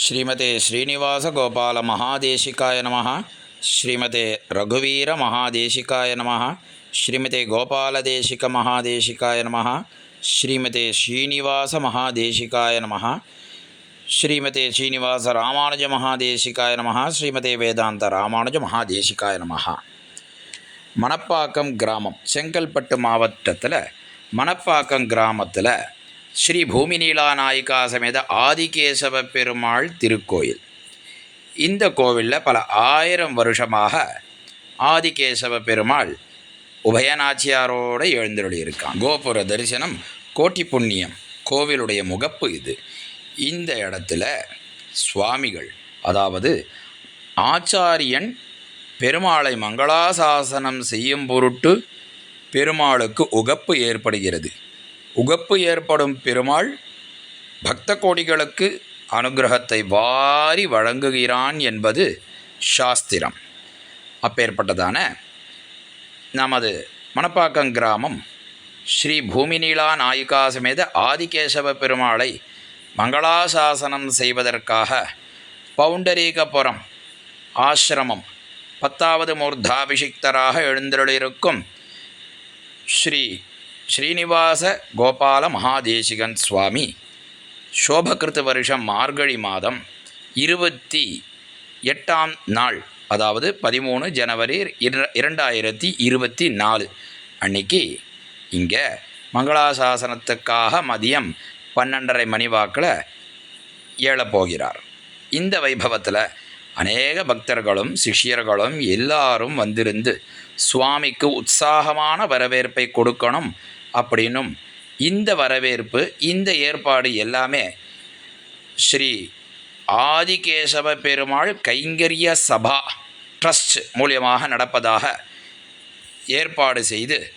ஸ்ரீமதே ஸ்ரீனிவாச கோபால மகாதேசிகாய நம ஸ்ரீமதே ரகுவீர மகாதேசிகாய நம ஸ்ரீமதே கோபாலதேசிக மகாதேசிகாய நம ஸ்ரீமதே ஸ்ரீனிவாச மகாதேசிகாய நம ஸ்ரீமதே ஸ்ரீனிவாச ராமானுஜ மகாதேசிகாய நம ஸ்ரீமதே வேதாந்த ராமானுஜ மகாதேசிகாய நம மணப்பாக்கம் கிராமம் செங்கல்பட்டு மாவட்டத்தில் மணப்பாக்கம் கிராமத்தில் ஸ்ரீ பூமிநீலா நாயிகா சமேத ஆதிகேசவ பெருமாள் திருக்கோயில். இந்த கோவிலில் பல ஆயிரம் வருஷமாக ஆதிகேசவ பெருமாள் உபயநாச்சியாரோடு எழுந்தருளியிருக்கான். கோபுர தரிசனம் கோட்டி புண்ணியம் கோவிலுடைய முகப்பு இது. இந்த இடத்துல சுவாமிகள் அதாவது ஆச்சாரியன் பெருமாளை மங்களாசாசனம் செய்யும் பொருட்டு பெருமாளுக்கு உகப்பு ஏற்படுகிறது. உகப்பு ஏற்படும் பெருமாள் பக்த கோடிகளுக்கு அனுகிரகத்தை வாரி வழங்குகிறான் என்பது சாஸ்திரம். அப்பேற்பட்டதான நமது மணப்பாக்கம் கிராமம் ஸ்ரீ பூமிநீலா நாயிகா சமேத ஆதிகேசவ பெருமாளை மங்களாசாசனம் செய்வதற்காக பவுண்டரீகபுரம் ஆசிரமம் பத்தாவது மூர்த்தாபிஷிக்தராக எழுந்தருளிருக்கும் ஸ்ரீ ஸ்ரீனிவாச கோபால மகாதேசிகன் சுவாமி. சோபகிருத்த வருஷம் மார்கழி மாதம் இருபத்தி எட்டாம் நாள் அதாவது பதிமூணு ஜனவரி இர இரண்டாயிரத்தி இருபத்தி நாலு அன்னைக்கு இங்கே மங்களாசாசனத்துக்காக மதியம் பன்னெண்டரை மணி வாக்கில் ஏழப்போகிறார் இந்த வைபவத்தில் அநேக பக்தர்களும் சிஷ்யர்களும் எல்லாரும் வந்திருந்து சுவாமிக்கு உற்சாகமான வரவேற்பை கொடுக்கணும் அப்படின்னும் இந்த வரவேற்பு இந்த ஏற்பாடு எல்லாமே ஸ்ரீ ஆதிகேசவ பெருமாள் கைங்கரிய சபா ட்ரஸ்ட் மூலியமாக நடப்பதாக ஏற்பாடு செய்து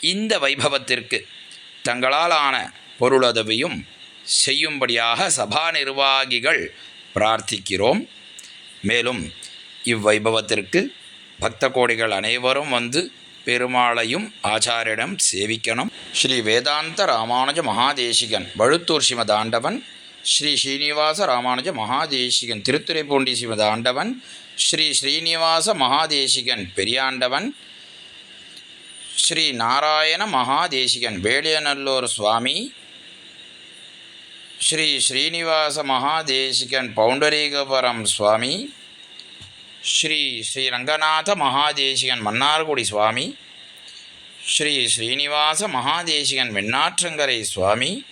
இந்த வைபவத்திற்கு தங்களாலான பொருளுதவியும் செய்யும்படியாக சபா நிர்வாகிகள் பிரார்த்திக்கிறோம். மேலும் இவ்வைபவத்திற்கு பக்த கோடிகள் அனைவரும் வந்து பெருமாளையும் ஆச்சாரியிடம் சேவிக்கணும். ஸ்ரீ வேதாந்த ராமானுஜ மகாதேசிகன் வழுத்தூர் ஸ்ரீமதாண்டவன் ஸ்ரீ ஸ்ரீனிவாச ராமானுஜ மகாதேசிகன் திருத்துறைப்பூண்டி ஸ்ரீமதாண்டவன் ஸ்ரீ ஸ்ரீனிவாச மகாதேசிகன் பெரியாண்டவன் ஸ்ரீ நாராயண மகாதேசிகன் வேலியநல்லூர் சுவாமி ஸ்ரீ ஸ்ரீனிவாச மகாதேசிகன் பவுண்டரீகபுரம் சுவாமி ஸ்ரீ ஸ்ரீ ரங்கநாத மகாதேசிகன் மன்னார்குடி சுவாமி ஸ்ரீ ஸ்ரீனிவாச மகாதேசிகன் வெண்ணாற்றங்கரை சுவாமி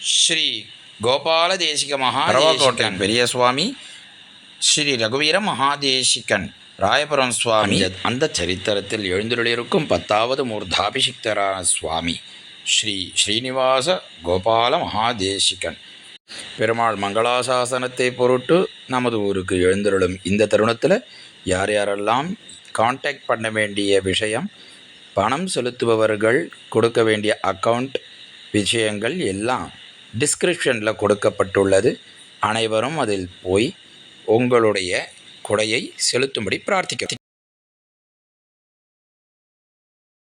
ஸ்ரீ கோபால தேசிக மகாதேசிகன் பெரிய சுவாமி ஸ்ரீ ரகுவீர மகாதேசிகன் ராயபுரம் சுவாமி. அந்த சரித்திரத்தில் எழுந்துள்ளிருக்கும் பத்தாவது மூர்த்தாபிஷிக்தரான சுவாமி ஸ்ரீ ஸ்ரீனிவாச கோபால மகாதேசிகன். பெருமாள் மங்களாசாசனத்தை பொருட்டு நமது ஊருக்கு எழுந்தருளும் இந்த தருணத்தில் யார் யாரெல்லாம் காண்டாக்ட் பண்ண வேண்டிய விஷயம் பணம் செலுத்துபவர்கள் கொடுக்க வேண்டிய அக்கவுண்ட் விஷயங்கள் எல்லாம் டிஸ்கிரிப்ஷனில் கொடுக்கப்பட்டுள்ளது. அனைவரும் அதில் போய் உங்களுடைய கொடையை செலுத்தும்படி பிரார்த்திக்கிறேன்